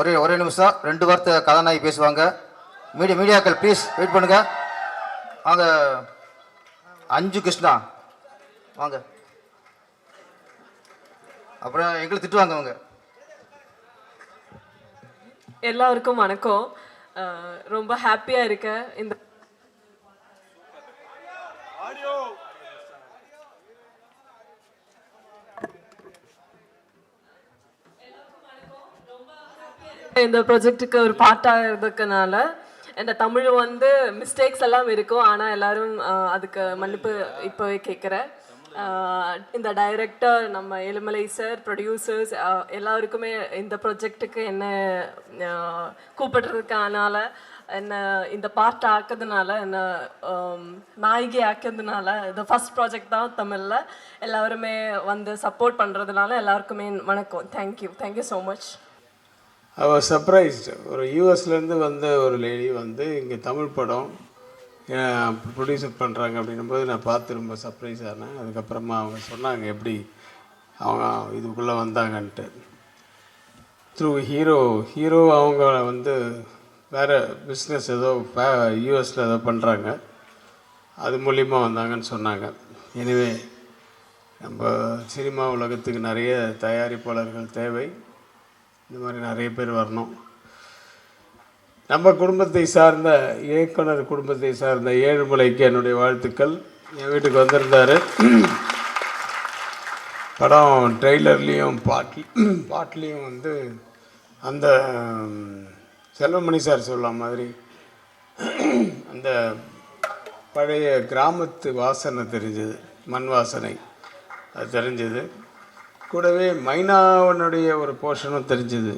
ஒரே ஒரே நிமிஷம். ரெண்டு வார்த்தை கதாநாயகி பேசுவாங்க. மீடியா மீடியாக்கள் ப்ளீஸ் வெயிட் பண்ணுங்க. வாங்க. அஞ்சு கிருஷ்ணா வாங்க. அப்புறம் எங்களை திட்டுவாங்க அவங்க. எல்லாருக்கும் வணக்கம். ரொம்ப ஹாப்பியாக இருக்கேன் இந்த இந்த ப்ராஜெக்ட்டுக்கு ஒரு பார்ட்டாக இருக்கனால இந்த தமிழ் வந்து மிஸ்டேக்ஸ் எல்லாம் இருக்கும். ஆனால் எல்லாரும் அதுக்கு மன்னிப்பு இப்போவே கேட்குறேன் இந்த டைரக்டர் நம்ம எலுமலை சார் ப்ரொடியூசர்ஸ் எல்லாருக்குமே இந்த ப்ராஜெக்ட்டுக்கு என்ன அஹ், கூப்பிடுறதுக்கானால என்ன இந்த பார்ட் ஆக்குறதுனால என்ன நாயகி ஆக்கிறதுனால இந்த ஃபர்ஸ்ட் ப்ராஜெக்ட் தான் தமிழில். எல்லாருமே வந்து சப்போர்ட் பண்ணுறதுனால எல்லாருக்குமே வணக்கம் thank you thank you so much our surprised ஒரு யூஎஸ்லேருந்து வந்த ஒரு லேடி வந்து இங்கே தமிழ் படம் ப்ரொடியூசர் பண்ணுறாங்க அப்படின்னும்போது நான் பார்த்து ரொம்ப சர்ப்ரைஸ் ஆனேன். அதுக்கப்புறமா அவங்க சொன்னாங்க எப்படி அவங்க இதுக்குள்ளே வந்தாங்கன்ட்டு. த்ரூ ஹீரோ ஹீரோ அவங்க வந்து வேறு பிஸ்னஸ் ஏதோ யூஎஸில் ஏதோ பண்ணுறாங்க அது மூலிமா வந்தாங்கன்னு சொன்னாங்க. எனவே நம்ம சினிமா உலகத்துக்கு நிறைய தயாரிப்பாளர்கள் தேவை. இந்த மாதிரி நிறைய பேர் வரணும். நம்ம குடும்பத்தை சார்ந்த இயக்குனர் குடும்பத்தை சார்ந்த ஏழுமலைக்கு என்னுடைய வாழ்த்துக்கள். என் வீட்டுக்கு வந்திருந்தார். படம் ட்ரெய்லர்லேயும் பாட்லி பாட்லேயும் வந்து அந்த செல்வமணி சார் சொல்லலாம் மாதிரி அந்த பழைய கிராமத்து வாசனை தெரிஞ்சது. மண் வாசனை. அது தெரிஞ்சது. கூடவே மைனாவனுடைய ஒரு போர்ஷனும் தெரிஞ்சது.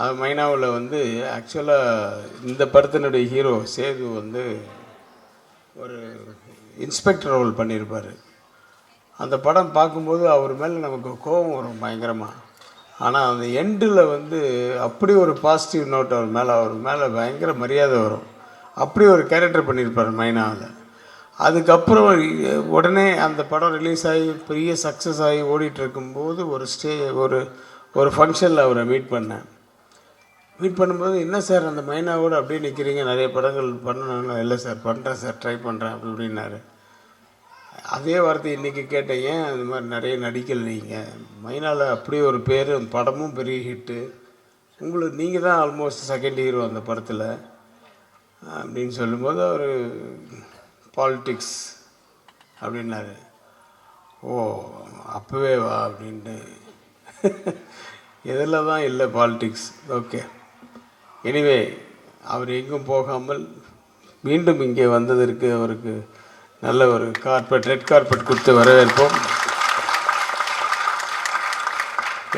அது மைனாவில் வந்து ஆக்சுவலாக இந்த படத்தினுடைய ஹீரோ சேது வந்து ஒரு இன்ஸ்பெக்டர் ரோல் பண்ணியிருப்பார் அந்த படம் பார்க்கும்போது அவர் மேலே நமக்கு கோபம் வரும் பயங்கரமாக ஆனால் அந்த எண்டில் வந்து அப்படி ஒரு பாசிட்டிவ் நோட் அவர் மேலே அவர் மேலே பயங்கர மரியாதை வரும். அப்படி ஒரு கேரக்டர் பண்ணியிருப்பார் மைனாவில். அதுக்கப்புறம் உடனே அந்த படம் ரிலீஸ் ஆகி பெரிய சக்ஸஸ் ஆகி ஓடிட்டுருக்கும்போது ஒரு ஸ்டே ஒரு ஒரு ஃபங்க்ஷனில் அவரை மீட் பண்ணேன். மீட் பண்ணும்போது என்ன சார் அந்த மைனாவோட அப்படியே நிற்கிறீங்க நிறைய படங்கள் பண்ணணும் இல்லை சார் பண்ணுறேன் சார் ட்ரை பண்ணுறேன் அப்படி அப்படின்னாரு அதே வார்த்தை இன்றைக்கி கேட்டேன் ஏன் அந்த மாதிரி நிறைய நடிக்கல நீங்கள் மைனாவில் அப்படியே ஒரு பேர் படமும் பெரிய ஹிட்டு உங்களுக்கு நீங்கள் தான் ஆல்மோஸ்ட் செகண்ட் ஹீரோ அந்த படத்தில். அப்படின்னு சொல்லும்போது அவர் பாலிட்டிக்ஸ் அப்படின்னாரு. ஓ அப்போவே வா அப்படின்ட்டு. இதில் தான் இல்லை பாலிட்டிக்ஸ் ஓகே எனிவே அவர் எங்கும் போகாமல் மீண்டும் இங்கே வந்ததற்கு அவருக்கு நல்ல ஒரு கார்பெட் ரெட் கார்பெட் கொடுத்து வரவேற்போம்.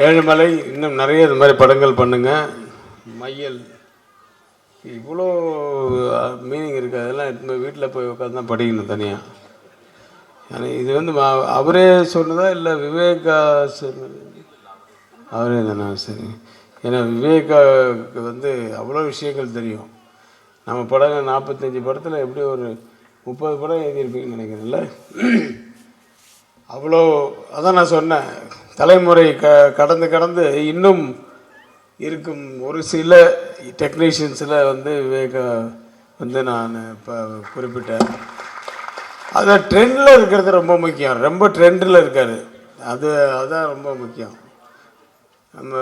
ஏழுமலை இன்னும் நிறைய இது மாதிரி படங்கள் பண்ணுங்கள் மையல் இவ்வளோ மீனிங் இருக்குது அதெல்லாம் எடுத்து வீட்டில் போய் உட்காந்து தான் படிக்கணும் தனியாக ஆனால் இது வந்து அவரே சொன்னதா இல்லை விவேகா சொன்னது? அவரே தானே சரி. ஏன்னா விவேகாவுக்கு வந்து அவ்வளோ விஷயங்கள் தெரியும். நம்ம படம் நாற்பத்தஞ்சு படத்தில் எப்படி ஒரு முப்பது படம் எழுதியிருப்பீங்கன்னு நினைக்கிறேன்ல? அவ்வளோ அதான் நான் சொன்னேன். தலைமுறை க கடந்து கடந்து இன்னும் இருக்கும். ஒரு சில டெக்னீஷியன்ஸில் வந்து விவேகா வந்து நான் இப்போ குறிப்பிட்டேன். அதான் ட்ரெண்டில் இருக்கிறது ரொம்ப முக்கியம். ரொம்ப ட்ரெண்டில் இருக்காரு. அது அதுதான் ரொம்ப முக்கியம். நம்ம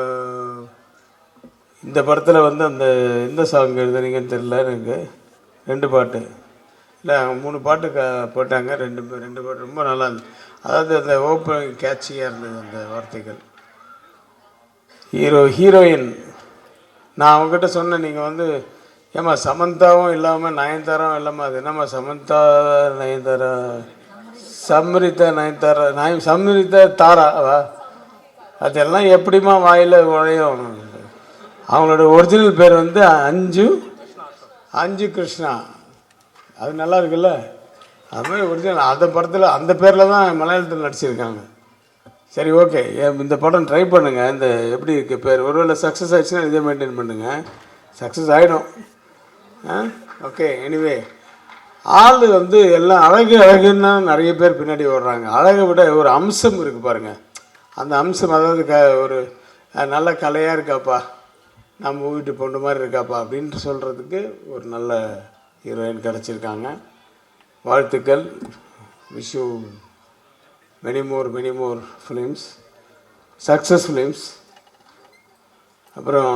இந்த படத்தில் வந்து அந்த எந்த சாங் எழுதுனீங்கன்னு தெரியல எனக்கு. ரெண்டு பாட்டு. இல்லை மூணு பாட்டு க போட்டாங்க. ரெண்டு ரெண்டு பாட்டு ரொம்ப நல்லா இருந்தது அதாவது அந்த ஓப்பன் கேட்சியாக இருந்தது அந்த வார்த்தைகள். Hero heroine. நான் அவங்ககிட்ட சொன்னேன் நீங்கள் வந்து ஏம்மா சமந்தாவும் இல்லாமல் நயன்தாராவும் இல்லாமல் அது என்னம்மா சமந்தா நயன்தாரா சம்ரிதா நயன்தாரா நய சம்ரிதா தாராவா அதெல்லாம் எப்படிம்மா வாயில் உழையும் அவங்களோட ஒரிஜினல் பேர் வந்து அஞ்சு அஞ்சு கிருஷ்ணா. அது நல்லா இருக்குல்ல? அது மாதிரி ஒரிஜினல் அந்த படத்தில் அந்த பேரில் தான் மலையாளத்தில் நடிச்சிருக்காங்க. சரி ஓகே இந்த படம் ட்ரை பண்ணுங்கள் இந்த எப்படி இருக்குது பேர்? ஒருவேளை சக்ஸஸ் ஆயிடுச்சுன்னா இதே மெயின்டைன் பண்ணுங்கள் சக்ஸஸ் ஆகிடும் ஆ? ஓகே எனிவே ஆள் வந்து எல்லாம் அழகு அழகுன்னா நிறைய பேர் பின்னாடி ஓடுறாங்க. அழகை விட ஒரு அம்சம் இருக்குது பாருங்கள் அந்த அம்சம் அதாவது க ஒரு நல்ல கலையாக இருக்காப்பா. நம்ம வீட்டு பொண்ணு மாதிரி இருக்காப்பா அப்படின்ட்டு சொல்கிறதுக்கு ஒரு நல்ல ஹீரோயின் கிடச்சிருக்காங்க. வாழ்த்துக்கள். Wish you many more many more films success films அப்புறம்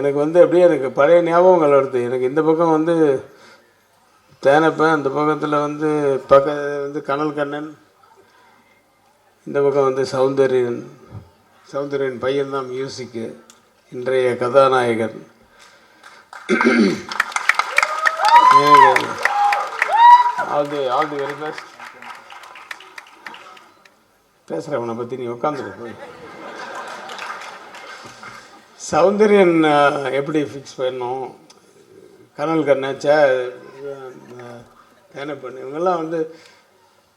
எனக்கு வந்து அப்படியே எனக்கு பழைய ஞாபகங்கள் வருது. எனக்கு இந்த பக்கம் வந்து தேனப்பன் அந்த பக்கத்தில் வந்து பக்க வந்து கனல் கண்ணன் இந்த பக்கம் வந்து சௌந்தர்யன். சௌந்தர்யன் பையன் தான் மியூசிக்கு இன்றைய கதாநாயகன். All the all the very best. பேசுகிறவனை பற்றி நீ உட்காந்துருக்கு போய் சௌந்தர்யன் எப்படி ஃபிக்ஸ் பண்ணும் கனல் கண்ண பண்ணு. தேனப்பண்ணு இவங்கெல்லாம் வந்து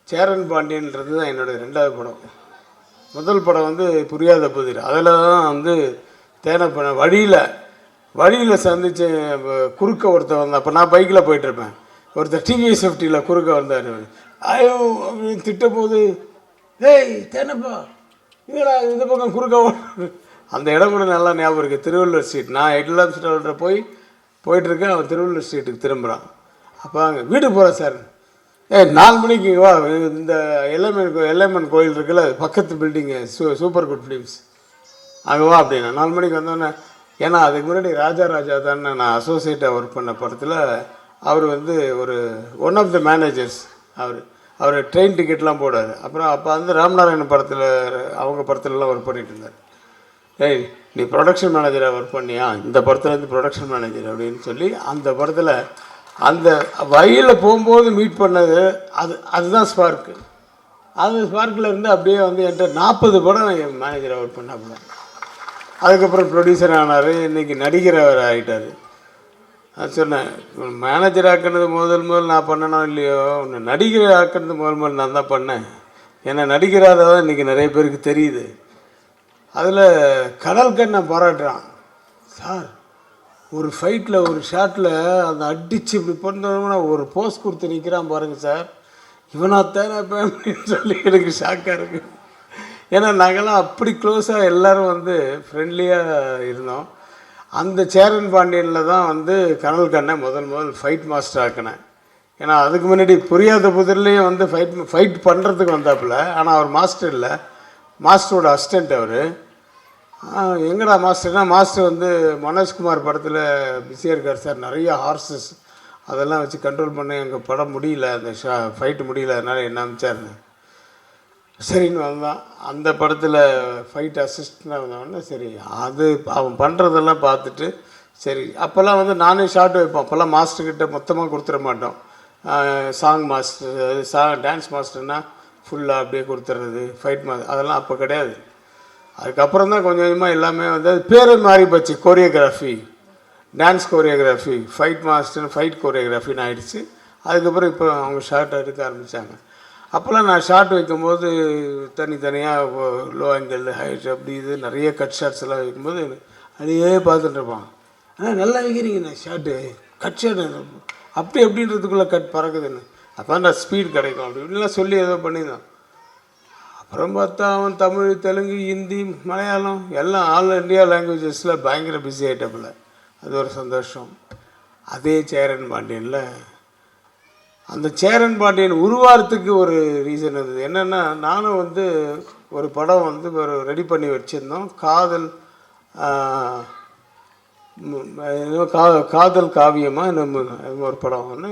சேரன் பாண்டியன்றது தான் என்னுடைய ரெண்டாவது படம். முதல் படம் வந்து புரியாத புதிர். அதில் தான் வந்து தேனப்பண்ண வழியில் வழியில் சந்திச்சு குறுக்க ஒருத்தர் வந்தேன். அப்போ நான் பைக்கில் போயிட்டுருப்பேன் ஒருத்தர் டிவிஎஸ் ஃபிஃப்டியில் குறுக்க வந்தார் ஐயோ அப்படின்னு திட்டும் போது ஏய் தென்னப்பா. இங்கடா இந்த பக்கம் குறுக்க அந்த இடம் கூட நல்லா ஞாபகம் இருக்குது திருவள்ளுவர் ஸ்ட்ரீட் நான் எட்லாம் ஸ்ட்ரீட் போய் போயிட்டுருக்கேன். அவன் திருவள்ளுவர் ஸ்ட்ரீட்டுக்கு திரும்புகிறான் அப்போ அங்கே வீடு போகிறேன் சார் ஏய் நாலு மணிக்கு வா. இந்த எல்லைமன் கோ கோயில் இருக்குல்ல பக்கத்து பில்டிங்கு சூ சூப்பர் குட் ஃபிலிம்ஸ் அங்கே வா அப்படின்னா. நாலு மணிக்கு வந்தோடனே ஏன்னா அதுக்கு முன்னாடி ராஜா ராஜா தானே நான் அசோசியேட்டாக ஒர்க் பண்ண படத்தில் அவர் வந்து ஒரு ஒன் ஆஃப் த மேனேஜர்ஸ் அவர். அவர் ட்ரெயின் டிக்கெட்லாம் போடாது அப்புறம் அப்போ வந்து ராமநாராயணன் படத்தில் அவங்க படத்துலலாம் ஒர்க் பண்ணிகிட்டு இருந்தார். ஏய் நீ ப்ரொடக்ஷன் மேனேஜராக ஒர்க் பண்ணியா? இந்த படத்தில் இருந்து ப்ரொடக்ஷன் மேனேஜர் அப்படின்னு சொல்லி அந்த படத்தில் அந்த வழியில் போகும்போது மீட் பண்ணது அது அதுதான் ஸ்பார்க்கு அது ஸ்பார்க்கில் இருந்து அப்படியே வந்து என்கிட்ட நாற்பது படம் என் மேனேஜராக ஒர்க் பண்ணாப்புல. அதுக்கப்புறம் ப்ரொடியூசர் ஆனார் இன்றைக்கி நடிகர் அவர் ஆகிட்டார் நான் சொன்னேன். மேனேஜர் ஆக்கினது முதல் முதல் நான் பண்ணனோ இல்லையோ உன்னை நடிகர் ஆக்கினது முதல் முதல் நான் தான் பண்ணேன். ஏன்னா நடிகராக தான் இன்றைக்கி நிறைய பேருக்கு தெரியுது. அதில் கடல் கண்ணை பாராட்டுறான். சார் ஒரு ஃபைட்டில் ஒரு ஷாட்டில் அந்த அடித்து இப்படி பண்ணோம்னா ஒரு போஸ் கொடுத்து நிற்கிறான் பாருங்கள் சார். இவனா தானே இப்போ அப்படின்னு சொல்லி எனக்கு ஷாக்காக இருக்குது ஏன்னா நாங்கள்லாம் அப்படி க்ளோஸாக எல்லாரும் வந்து ஃப்ரெண்ட்லியாக இருந்தோம். அந்த சேரன் பாண்டியனில் தான் வந்து கனல் கண்ணை முதல் முதல் ஃபைட் மாஸ்டர் ஆக்கினேன். ஏன்னா அதுக்கு முன்னாடி புரியாத புதிர்லேயும் வந்து ஃபைட் ஃபைட் பண்ணுறதுக்கு வந்தாப்புல. ஆனால் அவர் மாஸ்டர் இல்லை. மாஸ்டரோட அசிஸ்டண்ட் அவர். எங்கடா மாஸ்டர்னா மாஸ்டர் வந்து மனோஜ்குமார் படத்தில் பிஸியாக இருக்கார் சார். நிறைய ஹார்சஸ் அதெல்லாம் வச்சு கண்ட்ரோல் பண்ண எங்கள் படம் முடியல. அந்த ஷா ஃபைட்டு முடியல. அதனால் என்ன அமைச்சாருன்னு. சரின்னு வந்தான். அந்த படத்தில் ஃபைட் அசிஸ்டண்டாக வந்தவொடனே சரி அது அவன் பண்ணுறதெல்லாம் பார்த்துட்டு சரி அப்போல்லாம் வந்து நானே ஷார்ட் வைப்போம். அப்போல்லாம் மாஸ்டர்கிட்ட மொத்தமாக கொடுத்துட மாட்டோம். சாங் மாஸ்டர் சாங் டான்ஸ் மாஸ்டர்னா ஃபுல்லாக அப்படியே கொடுத்துட்றது ஃபைட் மாஸ்டர் அதெல்லாம் அப்போ கிடையாது. அதுக்கப்புறம் தான் கொஞ்சம் கொஞ்சமாக எல்லாமே வந்து அது பேரே மாறி போச்சு choreography dance choreography fight master fight கோரியோகிராஃபின்னு ஆகிடுச்சு அதுக்கப்புறம் இப்போ அவங்க ஷார்ட் எடுக்க ஆரம்பித்தாங்க அப்போல்லாம் நான் ஷார்ட் வைக்கும்போது தனித்தனியாக லோ ஆங்கிள் ஹைட் அப்படி இது நிறைய கட் ஷார்ட்ஸ் எல்லாம் வைக்கும்போது அதையே பார்த்துட்டு இருப்பான். ஆனால் நல்லா வைக்கிறீங்கண்ணே ஷார்ட்டு கட் ஷாட் அப்படி எப்படின்றதுக்குள்ளே கட் பறக்குதுன்னு அப்போ நான் ஸ்பீட் கிடைக்கும். அப்படி இப்படிலாம் சொல்லி ஏதோ பண்ணியிருந்தான் அப்புறம் பார்த்தா அவன் தமிழ் தெலுங்கு ஹிந்தி மலையாளம் எல்லாம் ஆல் இண்டியா லாங்குவேஜஸில் பயங்கர பிஸி ஆகிட்டப்பில் அது ஒரு சந்தோஷம். அதே சேரன் பாண்டியனில் அந்த சேரன் பாண்டியன் உருவாரத்துக்கு ஒரு ரீசன் இருந்தது. என்னென்னா நானும் வந்து ஒரு படம் வந்து ஒரு ரெடி பண்ணி வச்சுருந்தோம். காதல் கா காதல் காவியமாக நம்ம ஒரு படம் ஒன்று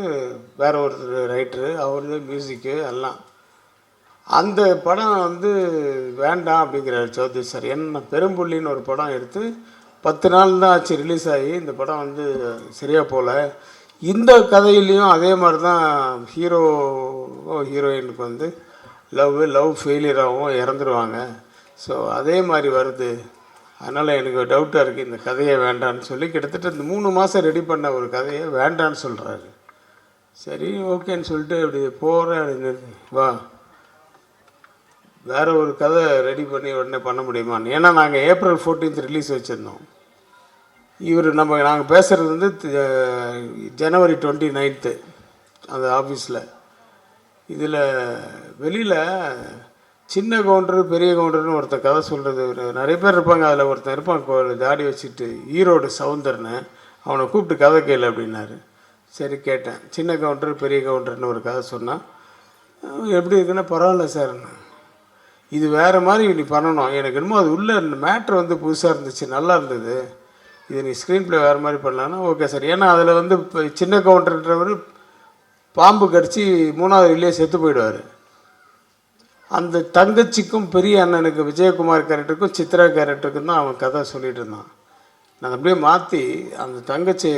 வேற ஒரு ரைட்டரு அவர் மியூசிக்கு எல்லாம். அந்த படம் வந்து வேண்டாம் அப்படிங்கிறார் சௌத்ரி சார். என்ன பெரும்புள்ளின்னு ஒரு படம் எடுத்து பத்து நாள் தான் ஆச்சு ரிலீஸ் ஆகி. இந்த படம் வந்து சரியாக போகல இந்த கதையிலையும் அதே மாதிரி தான் ஹீரோ ஹீரோயினுக்கு வந்து லவ் லவ் ஃபெயிலியராகவும் இறந்துருவாங்க. ஸோ அதே மாதிரி வருது. அதனால் எனக்கு டவுட்டாக இருக்குது இந்த கதையை வேண்டான்னு சொல்லி கிட்டத்தட்ட இந்த மூணு மாதம் ரெடி பண்ண ஒரு கதையை வேண்டான்னு சொல்கிறாரு சரி ஓகேன்னு சொல்லிட்டு அப்படி போகிறேன் வா. வேற ஒரு கதை ரெடி பண்ணி உடனே பண்ண முடியுமான்னு. ஏன்னா நாங்கள் ஏப்ரல் 14th ரிலீஸ் வச்சுருந்தோம். இவர் நம்ம நாங்கள் பேசுகிறது வந்து ஜனவரி டுவெண்ட்டி நைன்த்து அந்த ஆஃபீஸில் இதில் வெளியில் சின்ன கவுண்டர் பெரிய கவுண்டர்னு ஒருத்தன் கதை சொல்கிறது நிறைய பேர் இருப்பாங்க அதில் ஒருத்தன் இருப்பான் தாடி வச்சுட்டு ஈரோடு சவுந்தர்னு. அவனை கூப்பிட்டு கதை கேளு அப்படின்னாரு. சரி கேட்டேன். சின்ன கவுண்டர் பெரிய கவுண்டர்னு ஒரு கதை சொன்னான். எப்படி இருக்குன்னா பரவாயில்ல சார்ன்னு இது வேறு மாதிரி நீ பண்ணணும். எனக்கு என்னமோ அது உள்ளே மேட்ரு வந்து புதுசாக இருந்துச்சு நல்லா இருந்தது. இது நீ ஸ்க்ரீன் ப்ளே வேறு மாதிரி பண்ணலான்னா ஓகே சார் ஏன்னா அதில் வந்து இப்போ சின்ன கவுண்டர்ன்றவர் பாம்பு கடிச்சு மூணாவது இல்லையே செத்து போயிடுவார். அந்த தங்கச்சிக்கும் பெரிய அண்ணனுக்கு விஜயகுமார் கேரக்டருக்கும் சித்ரா கேரக்டருக்கும் தான் அவன் கதை சொல்லிட்டு இருந்தான். நான் அப்படியே மாற்றி அந்த தங்கச்சி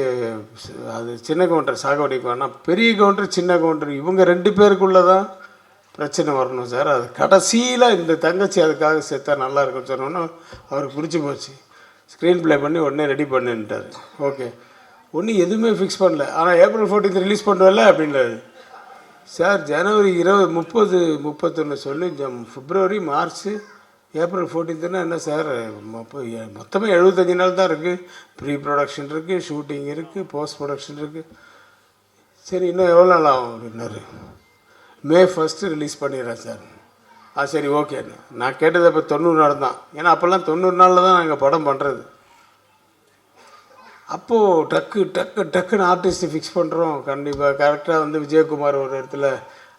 அது சின்ன கவுண்டர் சாகவடிக்கு வேணாம் பெரிய கவுண்டர் சின்ன கவுண்டர் இவங்க ரெண்டு பேருக்குள்ளே தான் பிரச்சனை வரணும் சார் அது கடைசியில் இந்த தங்கச்சி அதுக்காக செத்தா நல்லா இருக்கும்னு சொன்னோன்னா அவருக்கு பிடிச்சி போச்சு. ஸ்க்ரீன் ப்ளே பண்ணி உடனே ரெடி பண்ணுன்ட்டார் ஓகே ஒன்றும் எதுவுமே ஃபிக்ஸ் பண்ணல. ஆனால் ஏப்ரல் ஃபோர்டீன்த் ரிலீஸ் பண்ணுவல அப்படின்றாரு சார் ஜனவரி இருபது முப்பது முப்பத்தொன்று சொல்லி ஜம் ஃபிப்ரவரி மார்ச் ஏப்ரல் ஃபோர்டீன்த்துனா என்ன சார் மொப்ப- மொத்தமாக எழுபத்தஞ்சி நாள் தான் இருக்குது ப்ரீ ப்ரொடக்ஷன் இருக்குது ஷூட்டிங் இருக்குது போஸ்ட் ப்ரொடக்ஷன் இருக்குது சரி இன்னும் எவ்வளோ நாள் ஆகும் அப்படின்னாரு. மே ஃபஸ்ட்டு ரிலீஸ் பண்ணிடுறேன் சார் ஆ சரி ஓகே. நான் கேட்டது அப்போ தொண்ணூறு நாள் தான். ஏன்னா அப்போல்லாம் தொண்ணூறு நாளில் தான் நாங்கள் படம் பண்ணுறது அப்போது டக்கு டக்கு டக்குன்னு ஆர்டிஸ்ட்டு ஃபிக்ஸ் பண்ணுறோம் கண்டிப்பாக கரெக்டாக வந்து விஜயகுமார் ஒரு இடத்துல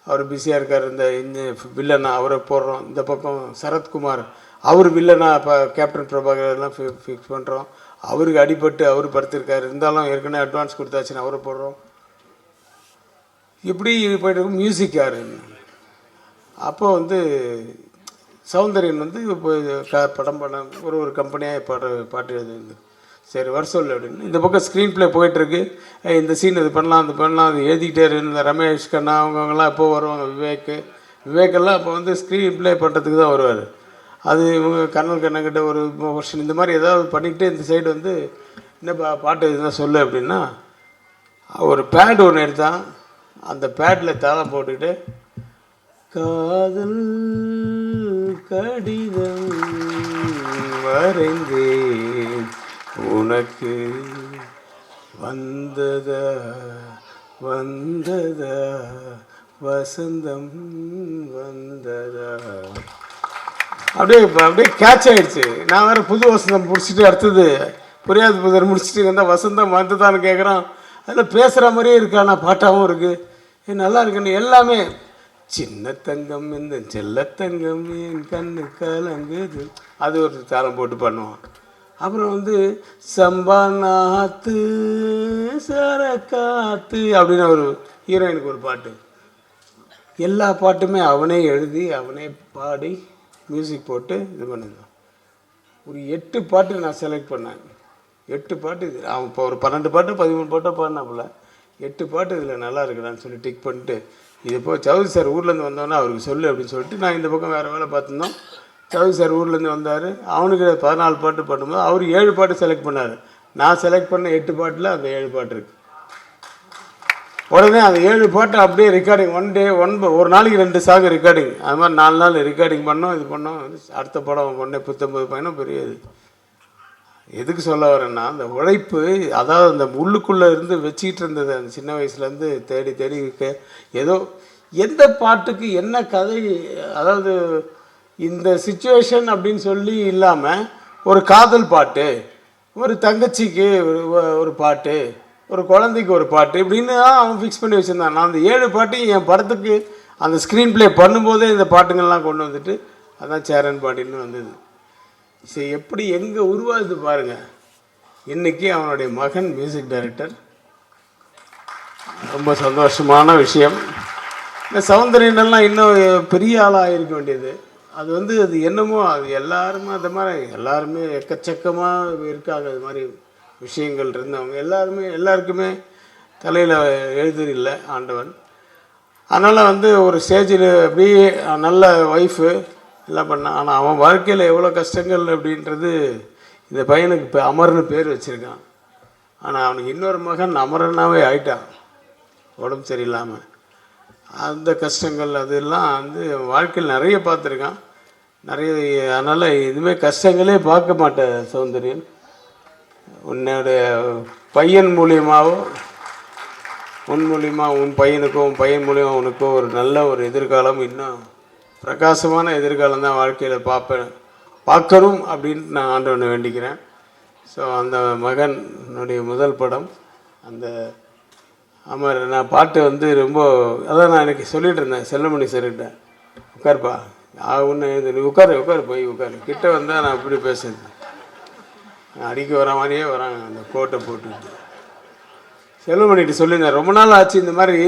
அவர் பிஸியாக இருக்கார். இந்த இந்த வில்லனா அவரை போடுறோம். இந்த பக்கம் சரத்குமார் அவர் வில்லனா இப்போ கேப்டன் பிரபாகர் எல்லாம் ஃபிக்ஸ் பண்ணுறோம் அவருக்கு அடிபட்டு அவர் படுத்திருக்கார். இருந்தாலும் ஏற்கனவே அட்வான்ஸ் கொடுத்தாச்சுன்னு அவரை போடுறோம். இப்படி போயிட்டு இருக்கும் மியூசிக் யாரு? அப்போ வந்து சௌந்தர்யன் வந்து இப்போ படம் பண்ண ஒரு ஒரு கம்பெனியாக பாட்டு பாட்டு எழுதி சரி வர சொல்லு அப்படின்னு. இந்த பக்கம் ஸ்க்ரீன் ப்ளே போயிட்டுருக்கு. இந்த சீன் இது பண்ணலாம் அது பண்ணலாம் அது எழுதிக்கிட்டே இருந்த ரமேஷ் கண்ணா அவங்கவுங்கெல்லாம் எப்போ வருவாங்க? விவேக். விவேக்கெல்லாம் அப்போ வந்து ஸ்க்ரீன் ப்ளே பண்ணுறதுக்கு தான் வருவார். அது இவங்க கண்ணல் கண்ணங்கிட்ட ஒரு வருஷன் இந்த மாதிரி ஏதாவது பண்ணிக்கிட்டே இந்த சைடு வந்து என்ன பா பாட்டு இதுதான் சொல்லு அப்படின்னா ஒரு பேட் ஒன்று எடுத்தான். அந்த பேட்டில் தாளம் போட்டுக்கிட்டு காதல் கடிதம் வரைந்தேன். உனக்கு வந்ததா வந்ததா வசந்தம் வந்ததா? அப்படியே அப்படியே கேட்ச் ஆயிடுச்சு. நான் வேற புது வசந்தம் முடிச்சுட்டு அடுத்தது புரியாது புதர் முடிச்சுட்டு வந்தால் வசந்தம் வந்ததான்னு கேட்குறான் அதில் பேசுகிற மாதிரியே இருக்கா நான் பாட்டாகவும் இருக்குது நல்லா இருக்குன்னு எல்லாமே சின்ன தங்கம் இந்த செல்லத்தங்கம் என் கண்ணு கலங்குது. அது ஒரு தாளம் போட்டு பண்ணுவான் அப்புறம் வந்து சம்பா நாத்து சரக்காத்து அப்படின்னு ஒரு ஹீரோயினுக்கு ஒரு பாட்டு. எல்லா பாட்டுமே அவனே எழுதி அவனே பாடி மியூசிக் போட்டு இது பண்ணிருந்தான் ஒரு எட்டு பாட்டு நான் செலக்ட் பண்ணேன். எட்டு பாட்டு இது. அவன் இப்போ ஒரு பன்னெண்டு பாட்டு பதிமூணு பாட்டோ பாடினாப்புல. எட்டு பாட்டு இதில் நல்லா இருக்குடான்னு சொல்லி டிக் பண்ணிட்டு இது இப்போ சௌதரி சார் ஊர்லேருந்து வந்தோன்னே அவருக்கு சொல்லு அப்படின்னு சொல்லிட்டு நான் இந்த பக்கம் வேறு வேலை பார்த்துருந்தோம். சௌதரி சார் ஊர்லேருந்து வந்தார். அவனுக்கு பதினாலு பாட்டு பாடும்போது அவர் ஏழு பாட்டு செலக்ட் பண்ணார். நான் செலக்ட் பண்ண எட்டு பாட்டில் அந்த ஏழு பாட்டு இருக்குது உடனே அந்த ஏழு பாட்டு அப்படியே ரெக்கார்டிங் ஒன் டே ஒன் ஒரு நாளைக்கு ரெண்டு சாங் ரெக்கார்டிங் அது மாதிரி நாலு நாள் ரெக்கார்டிங் பண்ணோம் இது பண்ணோம். அடுத்த படம் ஒன்றே புத்தொம்பது பயணம் பெரிய இது. எதுக்கு சொல்ல வரேன்னா அந்த உழைப்பு அதாவது அந்த உள்ளுக்குள்ளே இருந்து வச்சுக்கிட்டு இருந்தது அந்த சின்ன வயசுலேருந்து தேடி தேடி இருக்க ஏதோ எந்த பாட்டுக்கு என்ன கதை அதாவது இந்த சுச்சுவேஷன் அப்படின்னு சொல்லி இல்லாமல் ஒரு காதல் பாட்டு ஒரு தங்கச்சிக்கு ஒரு ஒரு பாட்டு ஒரு குழந்தைக்கு ஒரு பாட்டு இப்படின்னு தான் அவன் ஃபிக்ஸ் பண்ணி வச்சுருந்தான். நான் அந்த ஏழு பாட்டையும் என் படத்துக்கு அந்த ஸ்க்ரீன் ப்ளே பண்ணும்போதே இந்த பாட்டுங்கள்லாம் கொண்டு வந்துட்டு அதான் சேரன் பாட்டின்னு வந்தது. சரி எப்படி எங்கே உருவாகுது பாருங்க. இன்றைக்கி அவனுடைய மகன் மியூசிக் டைரக்டர் ரொம்ப சந்தோஷமான விஷயம். இந்த சௌந்தரியனெல்லாம் இன்னும் பெரிய ஆளாக இருக்க வேண்டியது. அது வந்து அது என்னமோ அது எல்லாருமே அது மாதிரி எல்லாருமே எக்கச்சக்கமாக இருக்காங்க. அது மாதிரி விஷயங்கள் இருந்தவங்க. எல்லாருமே எல்லாருக்குமே தலையில் எழுதுறில்ல ஆண்டவன். அதனால் வந்து ஒரு ஸ்டேஜில் அப்படியே நல்ல ஒய்ஃபு எல்லாம் பண்ணான் ஆனால் அவன் வாழ்க்கையில் எவ்வளோ கஷ்டங்கள் அப்படின்றது இந்த பையனுக்கு இப்போ அமர்னு பேர் வச்சுருக்கான். ஆனால் அவனுக்கு இன்னொரு மகன் அமரனாகவே ஆயிட்டான். உடம்பு சரியில்லாமல் அந்த கஷ்டங்கள் அதெல்லாம் வந்து வாழ்க்கையில் நிறைய பார்த்துருக்கான். நிறைய அதனால் எதுவுமே கஷ்டங்களே பார்க்க மாட்டேன் சௌந்தரியன். உன்னுடைய பையன் மூலியமாவோ உன் மூலியமாக உன் பையனுக்கும் உன் பையன் மூலியமாக உனக்கும் ஒரு நல்ல ஒரு எதிர்காலம் இன்னும் பிரகாசமான எதிர்காலம் தான் வாழ்க்கையில் பார்ப்பேன் பார்க்கணும் அப்படின்னு நான் ஆண்டவனை வேண்டிக்கிறேன். ஸோ அந்த மகனுடைய முதல் படம் அந்த ஆமாம் நான் பாட்டு வந்து ரொம்ப அதான் நான் எனக்கு சொல்லிகிட்டு இருந்தேன் செல்லமணி சார்கிட்ட உட்காருப்பா ஒன்று நீ உட்காரு உட்காரு போய் உட்காரு. கிட்ட வந்தால் நான் இப்படி பேசுறது. அடிக்க வர மாதிரியே வராங்க அந்த கோட்டை போட்டுக்கிட்டு. செல்வமணிட்டு சொல்லியிருந்தேன் ரொம்ப நாள் ஆச்சு இந்த மாதிரி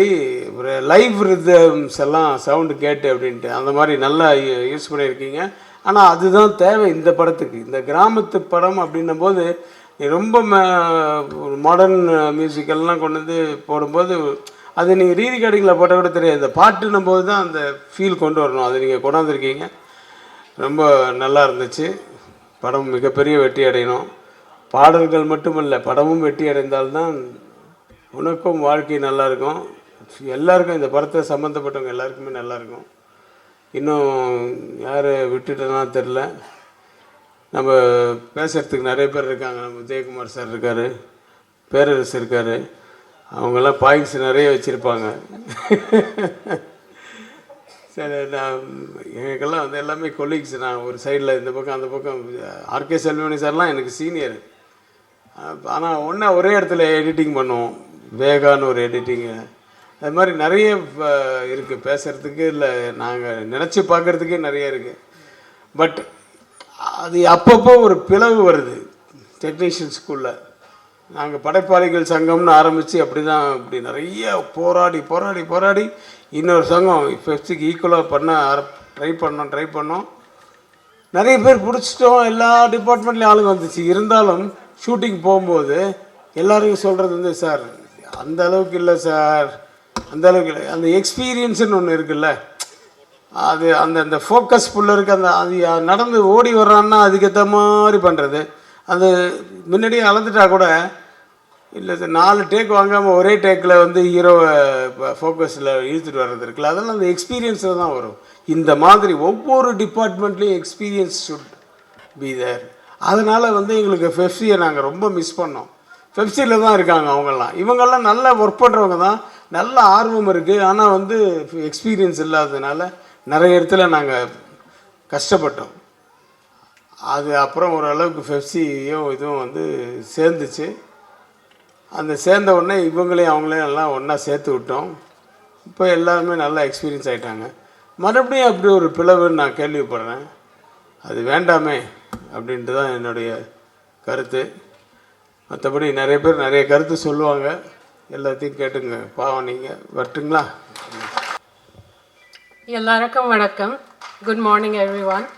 ஒரு லைவ் ரிதம்ஸ் எல்லாம் சவுண்டு கேட்டு அப்படின்ட்டு. அந்த மாதிரி நல்லா யூஸ் பண்ணியிருக்கீங்க. ஆனால் அதுதான் தேவை இந்த படத்துக்கு. இந்த கிராமத்து படம் அப்படின்னும் போது நீ ரொம்ப மாடர்ன் மியூசிக்கெல்லாம் கொண்டு வந்து போடும்போது அது நீங்கள் ரீ ரெக்கார்டிங்கில் போட்டால் கூட தெரியாது. இந்த பாட்டுன்னும் போது தான் அந்த ஃபீல் கொண்டு வரணும். அது நீங்கள் கொண்டாந்துருக்கீங்க. ரொம்ப நல்லா இருந்துச்சு. படம் மிகப்பெரிய வெற்றி அடையணும். பாடல்கள் மட்டுமல்ல படமும் வெற்றி அடைந்தால்தான் உனக்கும் வாழ்க்கை நல்லாயிருக்கும். எல்லாருக்கும் இந்த படத்தை சம்மந்தப்பட்டவங்க எல்லாருக்குமே நல்லாயிருக்கும். இன்னும் யார் விட்டுட்டேன்னா தெரில நம்ம பேசுகிறதுக்கு நிறைய பேர் இருக்காங்க. நம்ம உதயகுமார் சார் இருக்கார் பேரரசு இருக்கார். அவங்கெல்லாம் பாயிண்ட்ஸ் நிறைய வச்சுருப்பாங்க. சரி நான் எங்களுக்கெல்லாம் வந்து எல்லாமே கொலீக்ஸ் நான் ஒரு சைடில் இந்த பக்கம் அந்த பக்கம் ஆர்கே செல்வமணி சார்லாம் எனக்கு சீனியர் ஆனால் ஒன்றா ஒரே இடத்துல எடிட்டிங் பண்ணுவோம். வேகான்னு ஒரு எடிட்டிங்கு அது மாதிரி நிறைய இருக்குது பேசுகிறதுக்கு இல்லை நாங்கள் நினச்சி பார்க்குறதுக்கே நிறைய இருக்குது பட் அது அப்பப்போ ஒரு பிளவு வருது. டெக்னீஷியன் ஸ்கூலில் நாங்கள் படைப்பாளிகள் சங்கம்னு ஆரம்பித்து அப்படி தான் இப்படி நிறைய போராடி போராடி போராடி இன்னொரு சங்கம் ஃபெஸ்ட்டுக்கு ஈக்குவலாக பண்ண ட்ரை பண்ணோம் ட்ரை பண்ணோம். நிறைய பேர் பிடிச்சிட்டோம். எல்லா டிபார்ட்மெண்ட்லேயும் ஆளுங்க வந்துச்சு. இருந்தாலும் ஷூட்டிங் போகும்போது எல்லாருக்கும் சொல்கிறது வந்து சார் அந்த அளவுக்கு இல்லை சார். அந்த அளவுக்கு இல்லை. அந்த எக்ஸ்பீரியன்ஸுன்னு ஒன்று இருக்குல்ல. அது அந்த அந்த ஃபோக்கஸ் புள்ள இருக்க அந்த அது நடந்து ஓடி வர்றான்னா அதுக்கேற்ற மாதிரி பண்ணுறது அந்த முன்னாடியே அளந்துட்டா கூட இல்லை சார் நாலு டேக் வாங்காமல் ஒரே டேக்கில் வந்து ஹீரோவை ஃபோக்கஸில் இழுத்துட்டு வர்றது இருக்குல்ல. அதெல்லாம் அந்த எக்ஸ்பீரியன்ஸில் தான் வரும். இந்த மாதிரி ஒவ்வொரு டிபார்ட்மெண்ட்லேயும் எக்ஸ்பீரியன்ஸ் ஷுட் பி தேர் அதனால் வந்து எங்களுக்கு ஃபெஃப்சியை நாங்கள் ரொம்ப மிஸ் பண்ணோம். ஃபெப்சியில் தான் இருக்காங்க அவங்கெல்லாம். இவங்கெல்லாம் நல்லா ஒர்க் பண்ணுறவங்க தான். நல்ல ஆர்வம் இருக்குது ஆனால் வந்து எக்ஸ்பீரியன்ஸ் இல்லாததுனால நிறைய இடத்துல நாங்கள் கஷ்டப்பட்டோம். அது அப்புறம் ஓரளவுக்கு ஃபெஃப்சியும் இதுவும் வந்து சேர்ந்துச்சு. அந்த சேர்ந்த உடனே இவங்களையும் அவங்களையும் எல்லாம் ஒன்றா சேர்த்து விட்டோம். இப்போ எல்லாருமே நல்லா எக்ஸ்பீரியன்ஸ் ஆகிட்டாங்க மறுபடியும் அப்படி ஒரு பிளவுன்னு நான் கேள்விப்படுறேன். அது வேண்டாமே. அப்படின்ட்டு தான் என்னுடைய கருத்து. மற்றபடி நிறைய பேர் நிறைய கருத்து சொல்லுவாங்க. எல்லாத்தையும் கேட்டுங்க. பாவம் நீங்கள் வரட்டுங்களா? எல்லாருக்கும் வணக்கம். Good morning everyone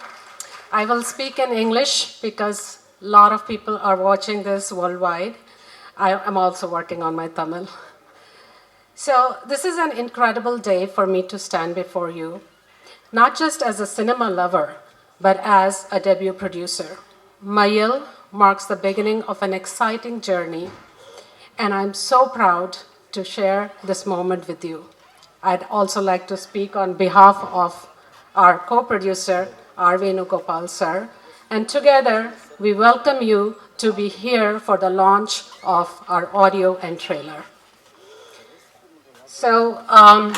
I will speak in English because lot of people are வாட்சிங் this worldwide I am also working on my Tamil. So, this is an incredible day for me to stand before you, not just as a cinema lover, but as a debut producer. Mayil marks the beginning of an exciting journey, and I'm so proud to share this moment with you. I'd also like to speak on behalf of our co producer, R. Venugopal sir, and together we welcome you to be here for the launch of our audio and trailer. So, um,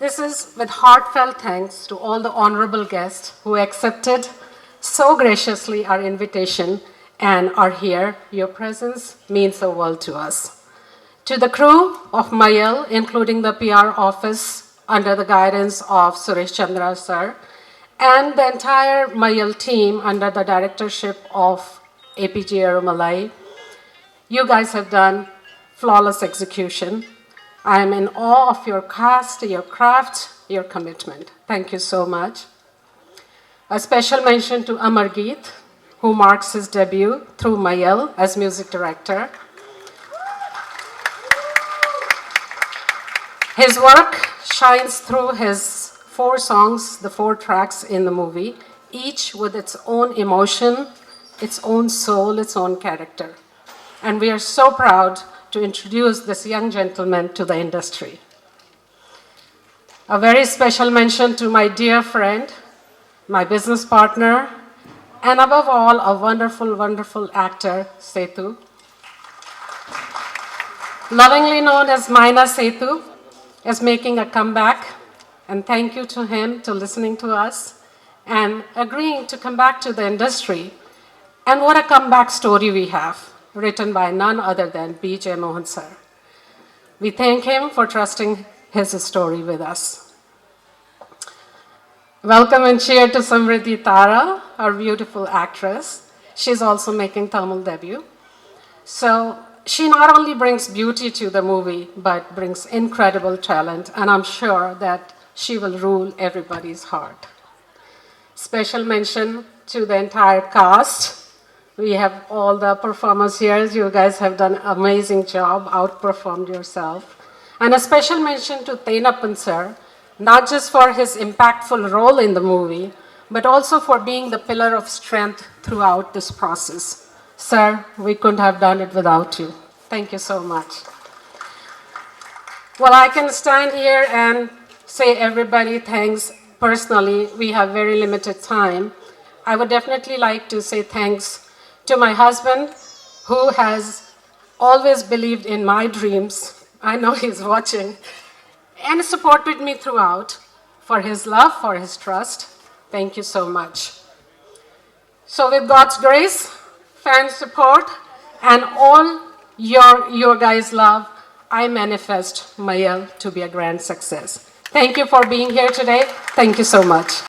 this is with heartfelt thanks to all the honorable guests who accepted so graciously our invitation and are here. Your presence means the world to us. To the crew of Mayel, including the PR office under the guidance of Suresh Chandra sir, and the entire Mayel team under the directorship of APG Arumalai, you guys have done flawless execution. I am in awe of your cast, your craft, your commitment. Thank you so much. A special mention to Amar Geet, who marks his debut through Mayel as music director. His work shines through his four songs, the four tracks in the movie, each with its own emotion, its own soul, its own character. And we are so proud to introduce this young gentleman to the industry. A very special mention to my dear friend, my business partner, and above all, a wonderful, wonderful actor, Setu. Lovingly known as Maina Setu, is making a comeback And thank you to him to listening to us and agreeing to come back to the industry. And what a comeback story we have, written by none other than B.J. Mohan sir. We thank him for trusting his story with us. Welcome and cheer to Samriddhi Tara, our beautiful actress. She's also making Tamil debut. So she not only brings beauty to the movie, but brings incredible talent, and I'm sure that she will rule everybody's heart. Special mention to the entire cast. We have all the performers here. You guys have done amazing job, outperformed yourself. And a special mention to Tenappan sir, not just for his impactful role in the movie, but also for being the pillar of strength throughout this process. Sir, we couldn't have done it without you. Thank you so much. Well, I can stand here and say everybody thanks personally. We have very limited time. I would definitely like to say thanks to my husband, who has always believed in my dreams. I know he's watching and supported me throughout for his love, for his trust. Thank you so much. So, with God's grace, fan support, and all your, your guys' love, I manifest Mayel to be a grand success. Thank you for being here today. Thank you so much.